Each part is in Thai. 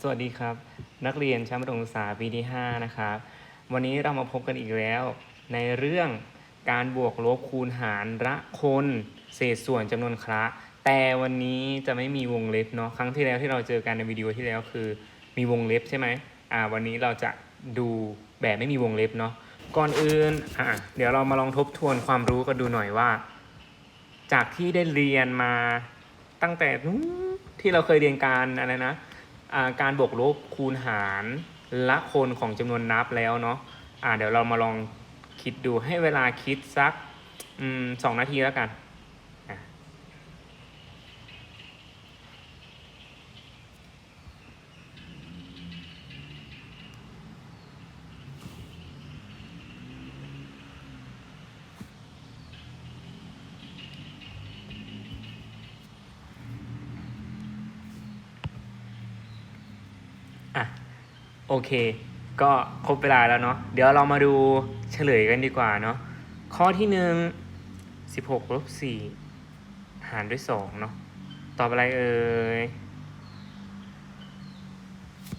สวัสดีครับ นักเรียนชั้นประถมศึกษาปีที่ 5 นะครับ วันนี้เรามาพบกันอีกแล้ว ในเรื่องการบวกลบคูณหารละคนเศษส่วนจำนวนคระแต่วันนี้จะไม่มีวงเล็บเนาะครั้งที่แล้วที่เราเจอกันในวิดีโอที่แล้วคือ มีวงเล็บใช่ไหมอ่า วันนี้เราจะดูแบบไม่มีวงเล็บเนาะก่อนอื่นอะเดี๋ยวเรามาลองทบทวนความรู้กันดูหน่อยว่า จากที่ได้เรียนมาตั้งแต่นู้นที่เราเคยเรียนการอะไรนะ การบวกลบคูณหารละคนของจำนวนนับแล้วเนาะะเดี๋ยวเรามาลองคิดดูให้เวลาคิดสักสองนาทีแล้วกัน อเค ก็ครบเวลาแล้วเนาะเดี๋ยวเรามาดูเฉลยกันดีกว่าเนาะข้อที่หนึ่งสิบหกลบสี่หารด้วยสองเนาะตอบอะไรเอ่ย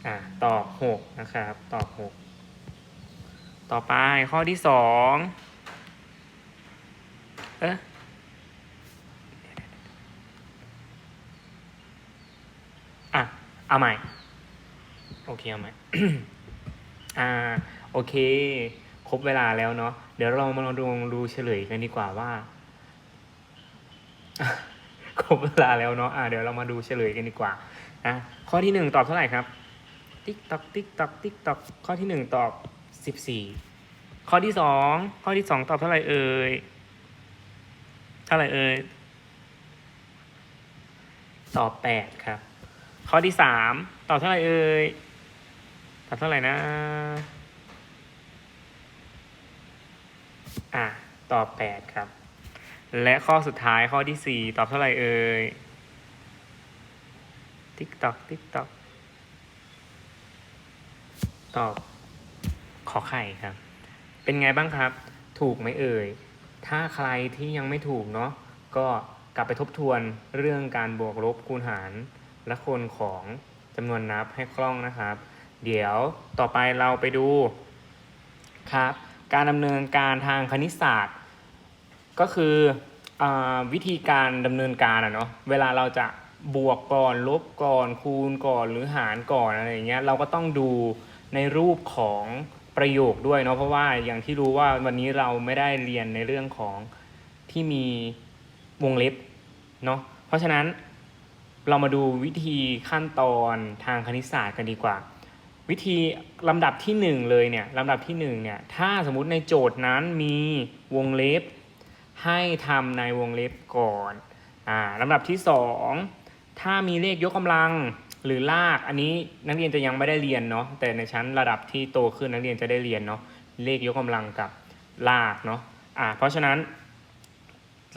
อะตอบหกนะครับ ตอบหกต่อไปข้อที่สองเอ๊ะอะ เอาใหม่ โอเคเอาไหมอ่า โอเค ครบเวลาแล้วเนาะ เดี๋ยวเรามาลองดูดูเฉลยกันดีกว่าว่า ครบเวลาแล้วเนาะ อ่า เดี๋ยวเรามาดูเฉลยกันดีกว่านะข้อที่หนึ่งตอบเท่าไหร่ครับ ติ๊กตอก ติ๊กตอก ติ๊กตอก ข้อที่หนึ่งตอบสิบสี่ ข้อที่สอง ข้อที่สองตอบเท่าไหร่เอ่ย เท่าไหร่เอ่ย ตอบแปดครับ ข้อที่สามตอบเท่าไหร่เอ่ย ตอบเท่าไหร่นะ อะ ตอบแปดครับ และข้อสุดท้ายข้อที่สี่ตอบเท่าไหร่เอ่ย ติ๊กตอกติ๊กตอกตอบขอไข่ครับ เป็นไงบ้างครับ ถูกไหมเอ่ย ถ้าใครที่ยังไม่ถูกเนาะ ก็กลับไปทบทวนเรื่องการบวกลบคูณหารและคนของจำนวนนับให้คล่องนะครับ เดี๋ยวต่อไปเราไปดูครับการดำเนินการทางคณิตศาสตร์ ก็คืออวิธีการดำเนินการอะเนาะเวลาเราจะบวกก่อนลบก่อนคูณก่อนหรือหารก่อนอะไรอย่างเงี้ยเราก็ต้องดูในรูปของประโยคด้วยเนาะเพราะว่าอย่างที่รู้ว่าวันนี้เราไม่ได้เรียนในเรื่องของที่มีวงเล็บเนาะเพราะฉะนั้นเรามาดูวิธีขั้นตอนทางคณิตศาสตร์กันดีกว่า วิธีลำดับที่หนึ่งเลยเนี่ยลำดับที่หนึ่งเนี่ยถ้าสมมุติในโจทย์นั้นมีวงเล็บ ให้ทำในวงเล็บก่อนอ่าลำดับที่สองถ้ามีเลขยกกำลังหรือลากอันนี้นักเรียนจะยังไม่ได้เรียนเนาะแต่ในชั้นระดับที่โตขึ้นนักเรียนจะได้เรียนเนาะเลขยกกำลังกับลากเนาะอ่าเพราะฉะนั้น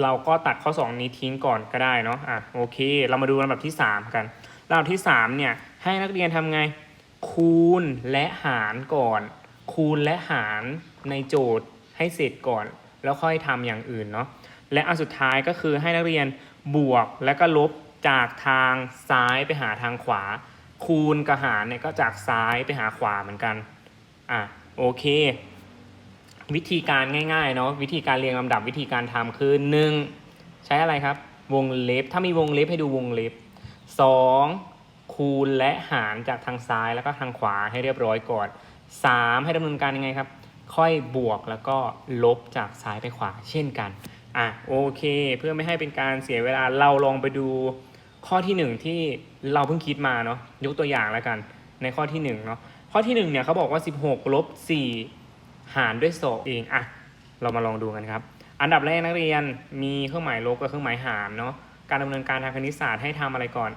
เราก็ตัดข้อ 2 นี้ทิ้งก่อนก็ได้เนาะอะโอเค เรามาดูลำดับที่ 3 กันลำดับที่3เนี่ยให้นักเรียนทำไง คูณและหารก่อน คูณและหารในโจทย์ให้เสร็จก่อน แล้วค่อยทำอย่างอื่นเนาะและอันสุดท้ายก็คือให้นักเรียนบวกแล้วก็ลบจากทางซ้ายไปหาทางขวา คูณกับหารเนี่ยก็จากซ้ายไปหาขวาเหมือนกันอะโอเค วิธีการง่ายๆเนาะวิธีการเรียงลำดับวิธีการทำคือ 1. ใช้อะไรครับ วงเล็บถ้ามีวงเล็บให้ดูวงเล็บ 2. คูณและหารจากทางซ้ายแล้วก็ทางขวาให้เรียบร้อยก่อน 3. ให้ดำเนินการยังไงครับ ค่อยบวกแล้วก็ลบจากซ้ายไปขวาเช่นกันอะโอเค เพื่อไม่ให้เป็นการเสียเวลาเราลองไปดูข้อที่หนึ่งที่เราเพิ่งคิดมาเนาะยกตัวอย่างแล้วกัน ในข้อที่หนึ่งเนาะข้อที่หนึ่งเนี่ยเขาบอกว่า 16ลบ4หารด้วยสองเองอะเรามาลองดูกันครับ อันดับแรกนักเรียนมีเครื่องหมายลบกับเครื่องหมายหารเนาะการดำเนินการทางคณิตศาสตร์ให้ทำอะไรก่อน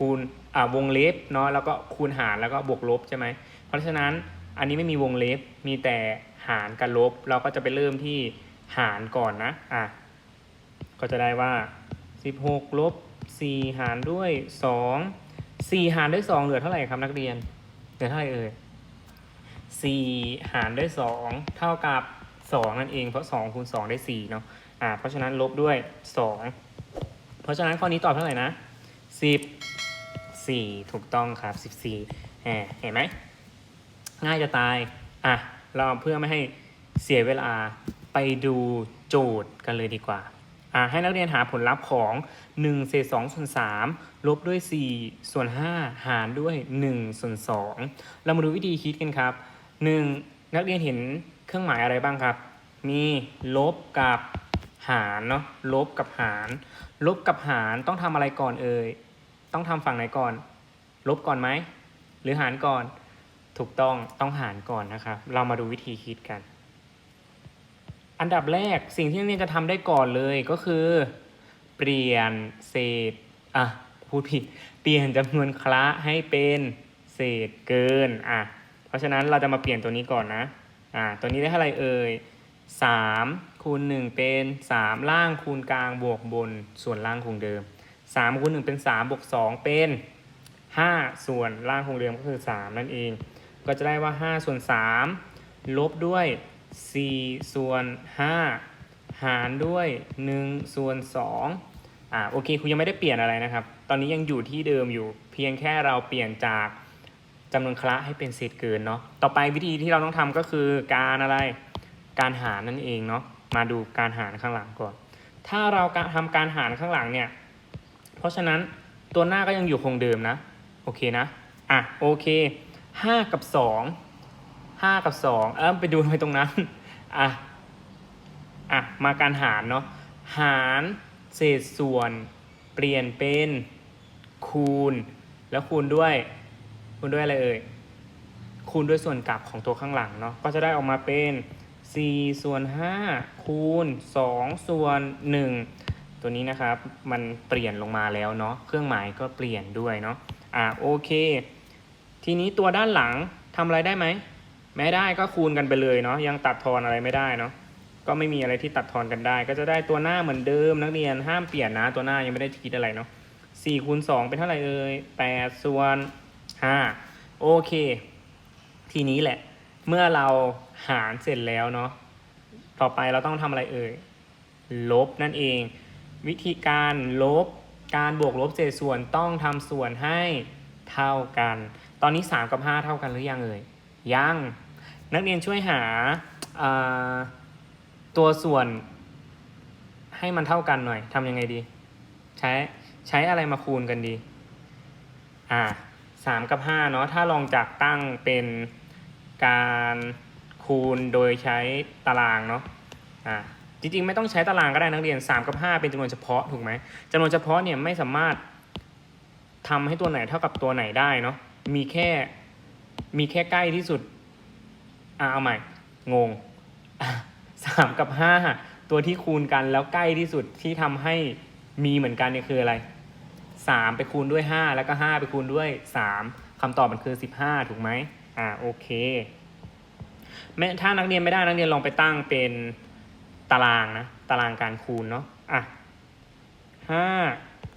คูณอ่าวงเล็บเนาะแล้วก็คูณหารแล้วก็บวกลบใช่ไหมเพราะฉะนั้นอันนี้ไม่มีวงเล็บมีแต่หารกับลบ เราก็จะไปเริ่มที่หารก่อนนะอะก็จะได้ว่า 16ลบ4หารด้วย 2 4 หารด้วย 2 เหลือเท่าไหร่ครับนักเรียน เหลือเท่าไหร่เอ่ยสี่หารด้วยสองเท่ากับสองนั่นเอง เพราะสองคูณสองได้สี่เนาะ อ่า เพราะฉะนั้นลบด้วยสองเพราะฉะนั้นข้อนี้ตอบเท่าไหร่นะสิบ 14 ถูกต้องครับ 14แหมเห็นไหม ง่ายจะตาย อะ เราเพื่อไม่ให้เสียเวลาไปดูโจทย์กันเลยดีกว่า อะ ให้นักเรียนหาผลลัพธ์ของ1เศษ2ส่วน3ลบด้วย 4 ส่วน 5 หารด้วย1ส่วน2เรามาดูวิธีคิดกันครับ 1. นักเรียนเห็นเครื่องหมายอะไรบ้างครับ มีลบกับหารเนาะลบกับหาร ลบกับหารต้องทำอะไรก่อนเอ่ย ต้องทำฝั่งไหนก่อน ลบก่อนไหม หรือหารก่อน ถูกต้องต้องหารก่อนนะครับ เรามาดูวิธีคิดกัน อันดับแรกสิ่งที่นักเรียนจะทำได้ก่อนเลยก็คือ เปลี่ยนเศษอะพูดผิด เปลี่ยนจำนวนคละให้เป็นเศษเกินอะเพราะฉะนั้นเราจะมาเปลี่ยนตัวนี้ก่อนนะอ่าตัวนี้ได้เท่าไหร่เอ่ยสามคูณหนึ่งเป็นสามล่างคูณกลางบวกบนส่วนล่างคงเดิม สามคูณหนึ่งเป็นสามบวกสองเป็นห้าส่วนล่างคงเดิมก็คือสามนั่นเอง ก็จะได้ว่าห้าส่วนสามลบด้วยสี่ส่วนห้าหารด้วยหนึ่งส่วนสองอ่าโอเคคุณยังไม่ได้เปลี่ยนอะไรนะครับ ตอนนี้ยังอยู่ที่เดิมอยู่ เพียงแค่เราเปลี่ยนจากจำนวนคละให้เป็นเศษเกินเนาะต่อไปวิธีที่เราต้องทำก็คือการอะไรการหารนั่นเองเนาะมาดูการหารข้างหลังก่อน ถ้าเราทำการหารข้างหลังเนี่ย เพราะฉะนั้นตัวหน้าก็ยังอยู่คงเดิมนะ โอเคนะ อะ โอเคห้ากับสองห้ากับสองเออไปดูไปตรงนั้น อะ อะ มาการหารเนาะ หารเศษส่วนเปลี่ยนเป็นคูณ แล้วคูณด้วย คูณด้วยอะไรเอ่ย คูณด้วยส่วนกลับของตัวข้างหลังเนาะ ก็จะได้ออกมาเป็น4ส่วน5คูณ2ส่วน1 ตัวนี้นะครับมันเปลี่ยนลงมาแล้วเนาะเครื่องหมายก็เปลี่ยนด้วยเนาะอ่าโอเค ทีนี้ตัวด้านหลังทำอะไรได้ไหมไม่ได้ก็คูณกันไปเลยเนาะยังตัดทอนอะไรไม่ได้เนาะก็ไม่มีอะไรที่ตัดทอนกันได้ ก็จะได้ตัวหน้าเหมือนเดิมนักเรียนห้ามเปลี่ยนนะตัวหน้ายังไม่ได้คิดอะไรเนาะ4คูณ2เป็นเท่าไหร่เอ่ย8ส่วน5โอเค ทีนี้แหละ เมื่อเราหารเสร็จแล้วเนาะต่อไปเราต้องทำอะไรเอ่ยลบนั่นเอง วิธีการลบการบวกลบเศษส่วนต้องทำส่วนให้เท่ากัน ตอนนี้ 3 กับ 5 เท่ากันหรือยังเอ่ยยัง นักเรียนช่วยหาาตัวส่วนให้มันเท่ากันหน่อยทำยังไงดี ใช้ใช้อะไรมาคูณกันดีอ่าสามกับห้าเนาะถ้าลองจากตั้งเป็นการคูณโดยใช้ตารางเนาะอ่า จริงๆ ไม่ต้องใช้ตารางก็ได้นักเรียน 3 กับ 5 เป็นจำนวนเฉพาะถูกไหมจำนวนเฉพาะเนี่ยไม่สามารถทำให้ตัวไหนเท่ากับตัวไหนได้เนาะมีแค่มีแค่ใกล้ที่สุดอ่าเอาใหม่ งงสามกับห้าตัวที่คูณกันแล้วใกล้ที่สุดที่ทำให้มีเหมือนกันเนี่ยคืออะไรสามไปคูณด้วยห้าแล้วก็ห้าไปคูณด้วยสามคำตอบมันคือสิบห้าถูกไหมอ่าโอเคแม้ถ้านักเรียนไม่ได้นักเรียนลองไปตั้งเป็น ตารางนะ ตารางการคูณเนาะอะห้า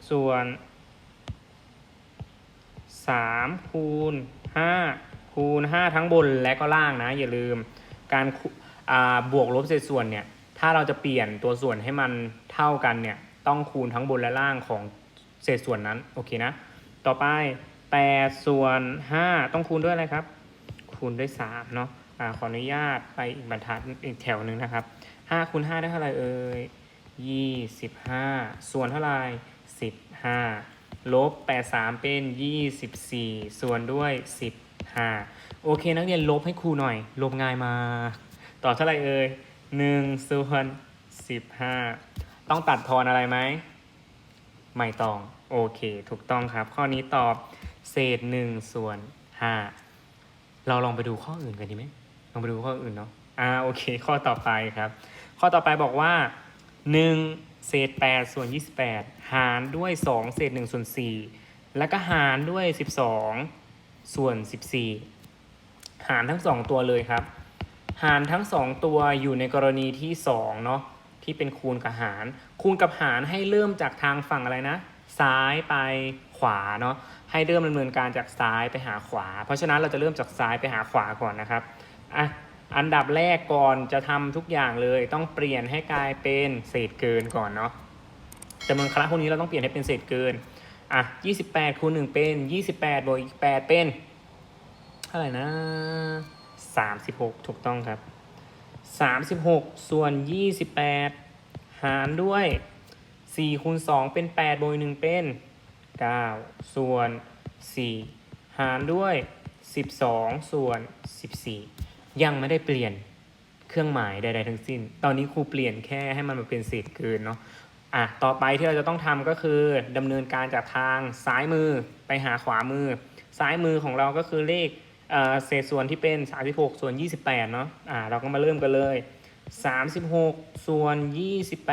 ส่วนสามคูณห้าคูณห้าทั้งบนและก็ล่างนะ อย่าลืมการบวกลบเศษส่วนเนี่ยถ้าเราจะเปลี่ยนตัวส่วนให้มันเท่ากันเนี่ยต้องคูณทั้งบนและล่างของเศษส่วนนั้นโอเคนะ ต่อไป8ส่วน 5 ต้องคูณด้วยอะไรครับ คูณด้วย3เนาะอ่าขออนุญาตไปอีกบรรทัดอีกแถวหนึ่งนะครับ 5คูณ5ได้เท่าไหร่เอ่ย25ส่วนเท่าไหร่15ลบ8 3เป็น24ส่วนด้วย15โอเค นักเรียนลบให้ครูหน่อย ลบง่ายมากตอเท่าไหร่เอ่ย1ส่วน15ต้องตัดทอนอะไรไหมไม่ต้อง โอเค ถูกต้องครับ ข้อนี้ตอบเศษ1ส่วน5เราลองไปดูข้ออื่นกันดีไหมลองไปดูข้ออื่นเนาะอ่าโอเค ข้อต่อไปครับ ข้อต่อไปบอกว่า 1 เศษ 8 ส่วน 28 หารด้วย 2 เศษ1ส่วน4แล้วก็หารด้วย 12 ส่วน 14 หารทั้ง 2 ตัวเลยครับ หารทั้ง 2 ตัวอยู่ในกรณีที่2เนาะที่เป็นคูณกับหาร คูณกับหารให้เริ่มจากทางฝั่งอะไรนะ ซ้ายไปขวาเนาะให้เริ่มดำเนินการจากซ้ายไปหาขวา เพราะฉะนั้นเราจะเริ่มจากซ้ายไปหาขวาก่อนนะครับอะ อันดับแรกก่อนจะทำทุกอย่างเลย ต้องเปลี่ยนให้กลายเป็นเศษเกินก่อนเนาะจำนวนคละพวกนี้เราต้องเปลี่ยนให้เป็นเศษเกินอะยี่สิบแปดคูณหนึ่งเป็นยี่สิบแปดบวกอีกแปดเป็นเท่าไหร่นะสามสิบหกถูกต้องครับสามสิบหกส่วนยี่สิบแปดหารด้วยสี่คูณสองเป็นแปดบวกอีกหนึ่งเป็นเก้าส่วนสี่หารด้วยสิบสองส่วนสิบสี่ ยังไม่ได้เปลี่ยนเครื่องหมายใดๆทั้งสิ้น ตอนนี้ครูเปลี่ยนแค่ให้มันมาเป็นเศษเกินเนาะอะต่อไปที่เราจะต้องทำก็คือดำเนินการจากทางซ้ายมือไปหาขวามือ ซ้ายมือของเราก็คือเลขเอ่อเศษส่วนที่เป็น 36 ส่วน 28 เนาะอะเราก็มาเริ่มกันเลย 36 ส่วน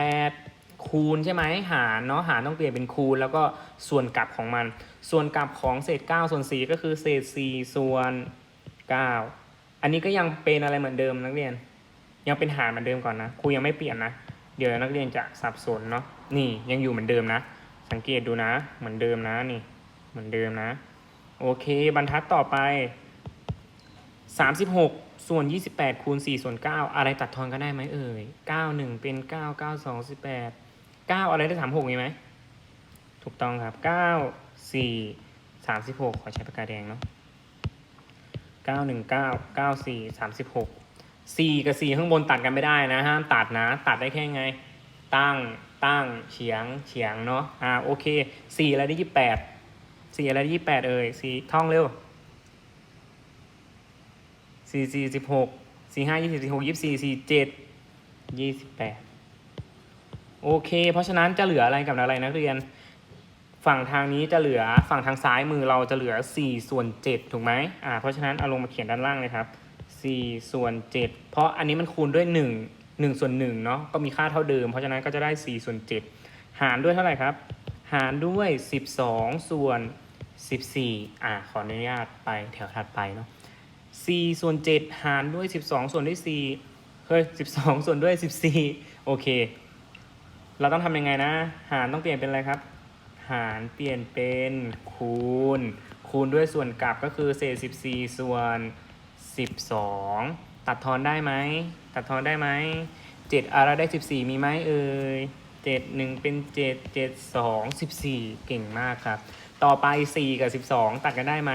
28 คูณใช่ไหมหารเนาะหารต้องเปลี่ยนเป็นคูณ แล้วก็ส่วนกลับของมัน ส่วนกลับของเศษ 9 ส่วน 4 ก็คือเศษ 4 ส่วน 9 อันนี้ก็ยังเป็นอะไรเหมือนเดิมนักเรียน ยังเป็นหารเหมือนเดิมก่อนนะครูยังไม่เปลี่ยนนะ เดี๋ยวนักเรียนจะสับสนเนาะนี่ยังอยู่เหมือนเดิมนะ สังเกตดูนะ เหมือนเดิมนะนี่ เหมือนเดิมนะ โอเค บรรทัดต่อไป 36 ส่วน 28คูณ4ส่วน9อะไรตัดทอนกันได้ไหมเอ่ย9 1 เป็น 9 9 2 18 9 อะไรได้ 36มีไหมถูกต้องครับ 9 4 36 ขอใช้ปากกาแดงเนาะ 9 1 9 9 4 36สี่สามสิบหกสี่กับสี่ข้างบนตัดกันไม่ได้นะห้ามตัดนะ ตัดได้แค่ไง ตั้งตั้งเฉียงเฉียงเนาะอ่าโอเคสี่อะไรได้ยี่แปดสี่อะไรได้ยี่แปดเอ่ยสี่ท่องเร็วสี่สี่สิบหกสี่ห้ายี่สิบสี่หกยี่สี่สี่เจ็ดยี่สิบแปดโอเค เพราะฉะนั้นจะเหลืออะไรกับอะไรนักเรียน ฝั่งทางนี้จะเหลือฝั่งทางซ้ายมือเราจะเหลือ 4 ส่วน 7 ถูกไหมอ่าเพราะฉะนั้นเอาลงมาเขียนด้านล่างเลยครับ 4 ส่วน 7 เพราะอันนี้มันคูณด้วย 1 1ส่วน1เนาะก็มีค่าเท่าเดิม เพราะฉะนั้นก็จะได้ 4 ส่วน 7 หารด้วยเท่าไหร่ครับ หารด้วย 12 ส่วน 14 อ่าขออนุญาตไปแถวถัดไปเนาะ4ส่วน 7 หารด้วย 12 ส่วนด้วย4เฮ้ย12 ส่วนด้วย 14 โอเค เราต้องทำยังไงนะ หารต้องเปลี่ยนเป็นอะไรครับ หารเปลี่ยนเป็นคูณ คูณด้วยส่วนกลับก็คือเศษ14 ส่วน 12 ตัดทอนได้ไหม ตัดทอนได้ไหม7อะไรได้ 14 มีไหมเอ่ย7 1 เป็น 7 7 2 14 เก่งมากครับ ต่อไป 4 กับ 12 ตัดกันได้ไหม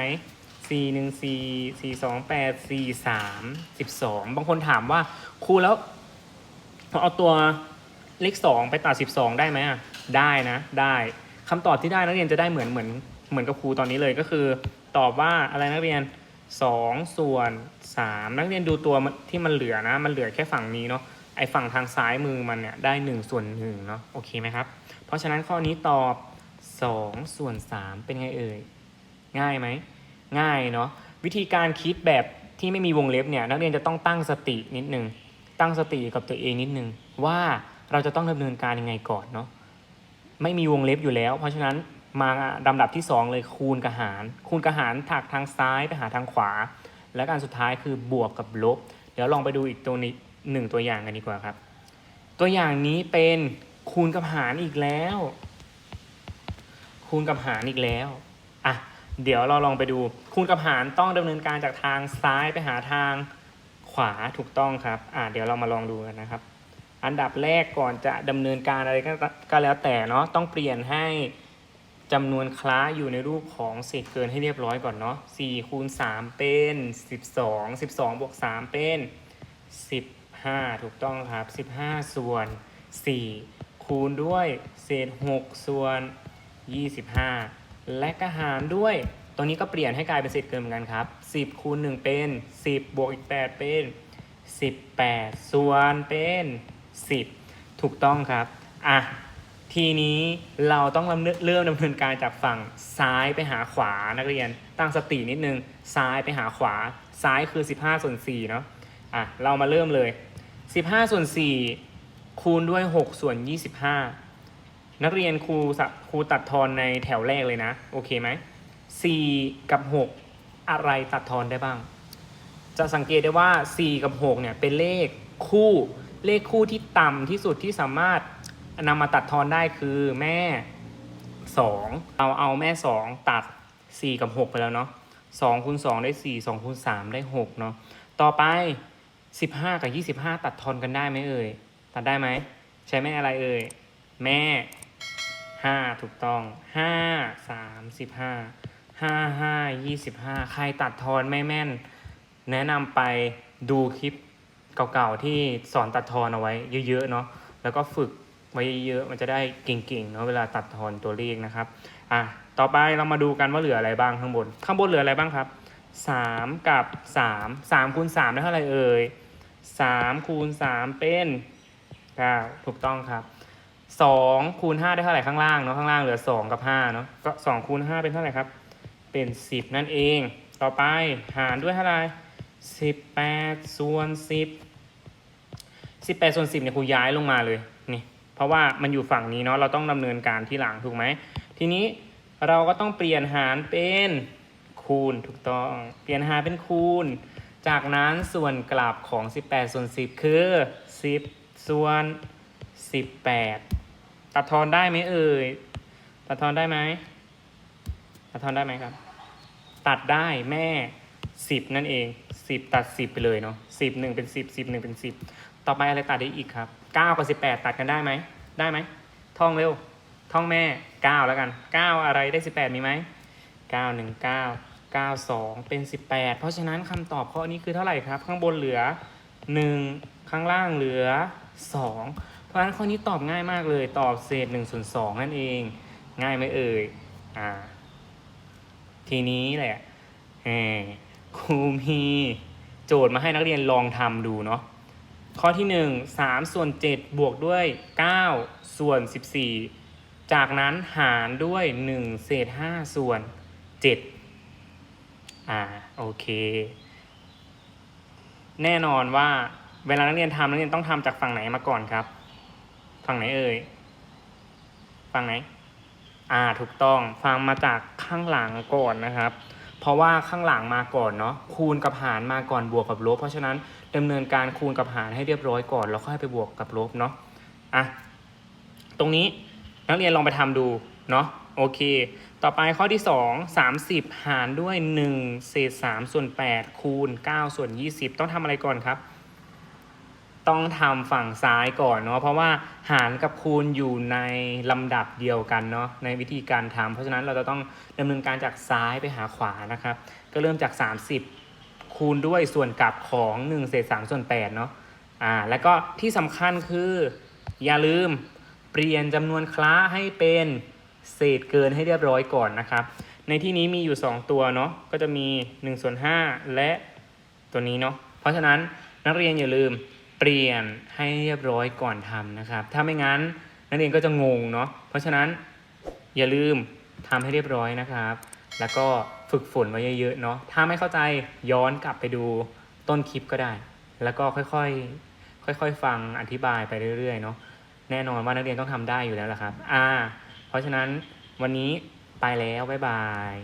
4 1 4 4 2 8 4 3 12 บางคนถามว่าครูแล้วผมเอาตัวเลข2ไปตัด 12 ได้ไหมอะ ได้นะ ได้ คำตอบที่ได้นักเรียนจะได้เหมือนเหมือนเหมือนกับครูตอนนี้เลยก็คือ ตอบว่าอะไรนักเรียน 2 ส่วน 3 นักเรียนดูตัวที่มันเหลือนะ มันเหลือแค่ฝั่งนี้เนาะไอฝั่งทางซ้ายมือมันเนี่ยได้ 1 ส่วน1เนาะโอเคไหมครับ เพราะฉะนั้นข้อนี้ตอบ 2 ส่วน 3 เป็นไงเอ่ยง่ายไหมง่ายเนาะวิธีการคิดแบบที่ไม่มีวงเล็บเนี่ยนักเรียนจะต้องตั้งสตินิดนึงตั้งสติกับตัวเองนิดนึงว่าเราจะต้องดำเนินการยังไงก่อนเนาะ ไม่มีวงเล็บอยู่แล้ว เพราะฉะนั้นมาลำดับที่ 2 เลยคูณกับหาร คูณกับหารถักทางซ้ายไปหาทางขวา แล้วการสุดท้ายคือบวกกับลบ เดี๋ยวลองไปดูอีกตัวนี้หนึ่งตัวอย่างกันดีกว่าครับ ตัวอย่างนี้เป็นคูณกับหารอีกแล้ว คูณกับหารอีกแล้วอะเดี๋ยวเราลองไปดู คูณกับหารต้องดำเนินการจากทางซ้ายไปหาทางขวาถูกต้องครับอะเดี๋ยวเรามาลองดูกันนะครับ อันดับแรกก่อนจะดำเนินการอะไรก็กแล้วแต่เนาะต้องเปลี่ยนให้จำนวนคล้าอยู่ในรูปของเศษเกินให้เรียบร้อยก่อนเนาะ4คูณ3เป็น12 12บวก3เป็น15ถูกต้องครับ15ส่วน4คูณด้วยเศษ6ส่วน25และก็หารด้วยตรงนี้ก็เปลี่ยนให้กลายเป็นเศษเกินเหมือนกันครับ10คูณ1เป็น10บวกอีก8เป็น18ส่วนเป็น 10 ถูกต้องครับ อะ ทีนี้เราต้องเริ่มเริ่มดำเนินการจากฝั่งซ้ายไปหาขวานักเรียน ตั้งสตินิดนึง ซ้ายไปหาขวา ซ้ายคือ 15 ส่วน4เนาะ อะ เรามาเริ่มเลย 15 ส่วน 4 คูณด้วย 6 ส่วน 25 นักเรียนครูครูตัดทอนในแถวแรกเลยนะ โอเคไหม 4 กับ 6 อะไรตัดทอนได้บ้าง จะสังเกตได้ว่า 4 กับ 6 เนี่ย เป็นเลขคู่ เลขคู่ที่ต่ำที่สุดที่สามารถนำมาตัดทอนได้คือแม่ 2เอาเอาแม่ 2 ตัด 4 กับ 6 ไปแล้วเนาะ2คูณ2ได้ 4 2คูณ3ได้6เนาะต่อไป 15 กับ 25 ตัดทอนกันได้ไหมเอ่ย ตัดได้ไหม ใช้แม่อะไรเอ่ย แม่ห้าถูกต้องห้าสามสิบห้าห้าห้ายี่สิบห้าใครตัดทอนไม่แม่น แนะนำไปดูคลิป เก่าๆที่สอนตัดทอนเอาไว้เยอะๆเนาะแล้วก็ฝึกไว้เยอะๆมันจะได้เก่งๆเนาะเวลาตัดทอนตัวเลขนะครับอะต่อไปเรามาดูกันว่าเหลืออะไรบ้างข้างบน ข้างบนเหลืออะไรบ้างครับสามกับสามสามคูณสามได้เท่าไหร่เอ่ยสามคูณสามเป็นเก้าถูกต้องครับสองคูณห้าได้เท่าไหร่ข้างล่างเนาะข้างล่างเหลือสองกับห้าเนาะก็สองคูณห้าเป็นเท่าไหร่ครับ เป็นสิบนั่นเอง ต่อไปหารด้วยเท่าไหร่ สิบแปดส่วนสิบสิบแปดส่วนสิบเนี่ยครูย้ายลงมาเลยนี่เพราะว่ามันอยู่ฝั่งนี้เนาะเราต้องดำเนินการที่หลังถูกไหมทีนี้เราก็ต้องเปลี่ยนหารเป็นคูณถูกต้องเปลี่ยนหารเป็นคูณ จากนั้นส่วนกลับของ 18 ส่วน 10 คือ 10 ส่วน 18 ตัดทอนได้ไหมเอ่ยตัดทอนได้ไหมตัดทอนได้ไหมครับ ตัดได้แม่ 10 นั่นเอง 10ตัด10ไปเลยเนาะ10 1เป็น10 10 1เป็น10ต่อไปอะไรตัดได้อีกครับ9กับ18ตัดกันได้ไหมได้ไหมท่องเร็วท่องแม่9แล้วกัน9อะไรได้18มีไหม9 1 9 9 2เก้าเก้าสองเป็น18เพราะฉะนั้นคำตอบข้อนี้คือเท่าไหร่ครับ ข้างบนเหลือ1ข้างล่างเหลือ2เพราะฉะนั้นข้อนี้ตอบง่ายมากเลยตอบเศษ1ส่วน2นั่นเอง ง่ายไหมเอ่ยอ่าทีนี้แหละแหม ครูมีโจทย์มาให้นักเรียนลองทำดูเนาะข้อที่ 1 3 ส่วน 7 บวกด้วย 9 ส่วน 14 จากนั้นหารด้วย 1 เศษ 5 ส่วน 7 อ่า โอเค แน่นอนว่าเวลานักเรียนทำนักเรียนต้องทำจากฝั่งไหนมาก่อนครับ ฝั่งไหนเอ่ย ฝั่งไหน อ่า ถูกต้อง ฟังมาจากข้างหลังก่อนนะครับ เพราะว่าข้างหลังมาก่อนเนาะคูณกับหารมาก่อนบวกกับลบ เพราะฉะนั้นดำเนินการคูณกับหารให้เรียบร้อยก่อนแล้วค่อยไปบวกกับลบเนาะอะตรงนี้นักเรียนลองไปทำดูเนาะโอเค ต่อไปข้อที่ 2 30 หารด้วย 1 เศษ 3 ส่วน 8 คูณ 9 ส่วน 20 ต้องทำอะไรก่อนครับ ต้องทำฝั่งซ้ายก่อนเนาะเพราะว่าหารกับคูณอยู่ในลำดับเดียวกันเนาะในวิธีการทำเพราะฉะนั้นเราจะต้องดำเนินการจากซ้ายไปหาขวานะครับ ก็เริ่มจาก 30 คูณด้วยส่วนกลับของ1เศษ3ส่วน8เนาะอ่าแล้วก็ที่สำคัญคืออย่าลืมเปลี่ยนจำนวนคล้าให้เป็นเศษเกินให้เรียบร้อยก่อนนะครับ ในที่นี้มีอยู่ 2 ตัวเนาะก็จะมี1ส่วน5และตัวนี้เนาะเพราะฉะนั้นนักเรียนอย่าลืม เปลี่ยนให้เรียบร้อยก่อนทำนะครับ ถ้าไม่งั้นนักเรียนก็จะงงเนาะ เพราะฉะนั้นอย่าลืมทำให้เรียบร้อยนะครับ แล้วก็ฝึกฝนไว้เยอะๆเนาะ ถ้าไม่เข้าใจย้อนกลับไปดูต้นคลิปก็ได้ แล้วก็ค่อยๆ ค่อยๆ ฟังอธิบายไปเรื่อยๆ เนาะ แน่นอนว่านักเรียนต้องทำได้อยู่แล้วละครับ อ่า เพราะฉะนั้นวันนี้ไปแล้ว บ๊ายบาย